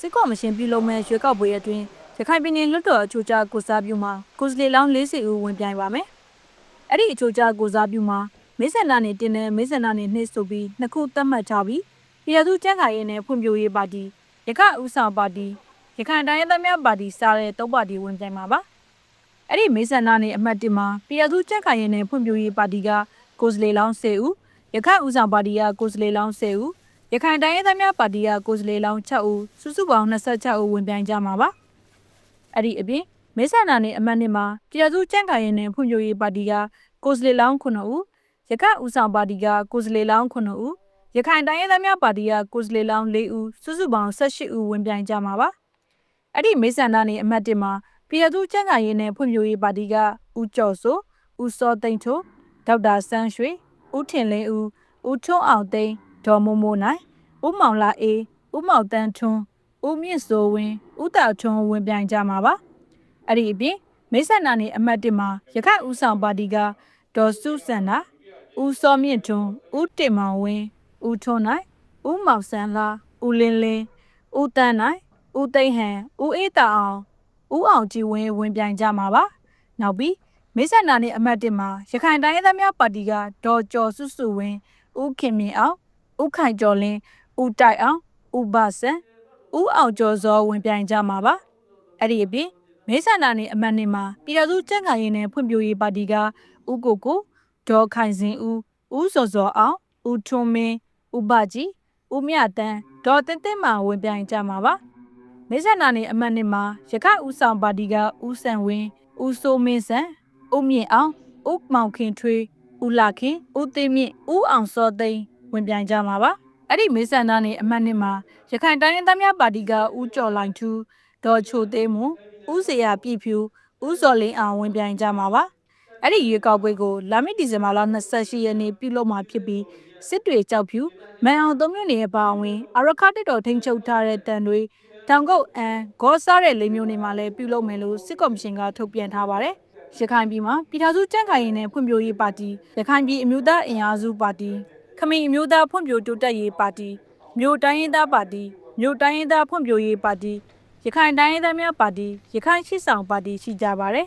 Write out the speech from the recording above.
စစ်ကော်မရှင်ပြုလုပ်မဲ့ရွေးကောက်ပွဲအတွင်းရခိုင်ပြည်နယ်လွှတ်တော်အချို့ကြားကိုစားပြုမှာကိုယ်စားလှယ်လောင်း40ဦးဝင်ပြိုင်ပါမယ်။အဲ့ဒီအချို့ကြားကိုစားပြုမှာမေဆန္ဒနဲ့တင်းနဲ့မေဆန္ဒနဲ့နှိမ့်ဆိုပြီးနှစ်ခုသတ်မှတ်ထားပြီးပြည်သူ့ကျန်းမာရေးနဲ့ဖွံ့ဖြိုးရေးပါတီရခိုင်ဥဆောင်ပါတီရခိုင်တိုင်းရင်းသားများပါတီစားတဲ့သုံးပါတီဝင်ပြိုင်မှာပါ။အဲ့ဒီမေဆန္ဒနဲ့အမှတ်1မှာပြည်သူ့ကျန်းမာရေးနဲ့ဖွံ့ဖြိုးရေးပါတီကကိုယ်စားလှယ်လောင်း10ဦးရခိုင်ဥဆောင်ပါတီကကိုယ်စားလှယ်လောင်း10ဦး ရခိုင်တိုင်းရင်းသားများပါတီကကိုယ်စားလှယ်လောင်း6ဦးစုစုပေါင်း26ဦးဝင်ပြိုင်ကြမှာပါအဲ့ဒီအပြင်မဲဆန္ဒနယ်အမတ်နှစ်မှာပြည်သူ့ကြံ့ခိုင်ရေးနဲ့ဖွံ့ဖြိုးရေးပါတီကကိုယ်စားလှယ်လောင်း9ဦးရခိုင်ဦးဆောင်ပါတီကကိုယ်စားလှယ်လောင်း9ဦးရခိုင်တိုင်းရင်းသားများပါတီကကိုယ်စားလှယ်လောင်း4ဦးစုစုပေါင်း18ဦးဝင်ပြိုင်ကြမှာပါအဲ့ဒီမဲဆန္ဒနယ်အမတ်တစ်မှာပြည်သူ့ကြံ့ခိုင်ရေးနဲ့ဖွံ့ဖြိုးရေးပါတီကဦးကျော်စိုးဦးစောသိန်းထိုးဒေါက်တာဆန်းရွှေဦးထင်လင်းဦးဦးထွန်းအောင်သိန်း ဒေါ်မိုးမိုးနိုင်ဦးမောင်လာအေးဦးမောင်တန်းထွန်းဦးမြင့်စိုးဝင်းဦးတာထွန်းဝင်ပြိုင်ကြမှာပါအဲ့ဒီအပြင်မိတ်ဆက်နာနေအမတ်တစ်မှာရခိုင်ဦးဆောင်ပါတီကဒေါ်စုစန္ဒာဦးစောမြင့်ထွန်းဦးတင်မောင်ဝင်းဦးထွန်းနိုင်ဦးမောင်ဆန်းလာဦးလင်းလင်းဦးတန်းနိုင်ဦးသိန်းဟန်ဦးအေးတာအောင်ဦးအောင်ကြည်ဝင်းဝင်ပြိုင်ကြမှာပါနောက်ပြီးမိတ်ဆက်နာနေအမတ်တစ်မှာရခိုင်တိုင်းရင်းသားများပါတီကဒေါ်ကျော်စုစုဝင်းဦးခင်မြင့်အောင် ဦးခိုင်ကျော်လင်းဦးတိုက်အောင်ဦးဘဆန်ဦးအောင်ကျော်စောဝင်ပြိုင်ကြမှာပါအဲ့ဒီအပြင်မဲဆန္ဒနယ်အမတ်နေမှာပြည်သူ့ကြံ့ခိုင်ရေးနဲ့ဖွံ့ဖြိုးရေးပါတီကဦးကိုကိုဒေါ်ခိုင်စင်ဦးဦးစောစောအောင်ဦးထွန်းမင်းဦးဘကြီးဦးမြတန်းဒေါ်တင်းတင်းမာဝင်ပြိုင်ကြမှာပါမဲဆန္ဒနယ်အမတ်နေမှာရခိုင်ဦးဆောင်ပါတီကဦးဆန်ဝင်းဦးစိုးမင်းစံဦးမြင့်အောင်ဦးမောင်ခင်ထွေးဦးလာခင်ဦးသိမြင့်ဦးအောင်စောသိန်း ဝင်ပြိုင်ကြမှာပါအဲ့ဒီမေဆန္ဒနဲ့အမတ်နှစ်မှာရခိုင်တိုင်းရင်းသားများပါတီကဦးကျော်လိုင်ထူးဒေါ်ချိုသေးမွန်ဦးစရာပြည့်ဖြူဦးစော်လင်းအောင်ဝင်ပြိုင်ကြမှာပါအဲ့ဒီရွေးကောက်ပွဲကိုလာမည့်ဒီဇင်ဘာလ28ရက်နေ့ပြုလုပ်မှာဖြစ်ပြီးစစ်တွေကြောက်ဖြူမန်အောင်သုံးမြို့နယ်အပါအဝင်အရခတစ်တော်ထိန်းချုပ်ထားတဲ့တန်တွေတောင်ကုတ်အန်ဂေါ်စားတဲ့လေးမျိုးနေမှာလည်းပြုလုပ်မယ်လို့စစ်ကော်မရှင်ကထုတ်ပြန်ထားပါတယ်ရခိုင်ပြည်မှာပြည်ထောင်စုကြံ့ခိုင်ရေးနဲ့ဖွံ့ဖြိုးရေးပါတီရခိုင်ပြည်အမျိုးသားအင်အားစုပါတီ ခမီအမျိုးသားဖွံ့ဖြိုးတိုးတက်ရေးပါတီမြို့တိုင်းရင်းသားပါတီမြို့တိုင်းရင်းသားဖွံ့ဖြိုးရေးပါတီရခိုင်တိုင်းရင်းသားများပါတီရခိုင်ရှိဆောင်ပါတီရှိကြပါတယ်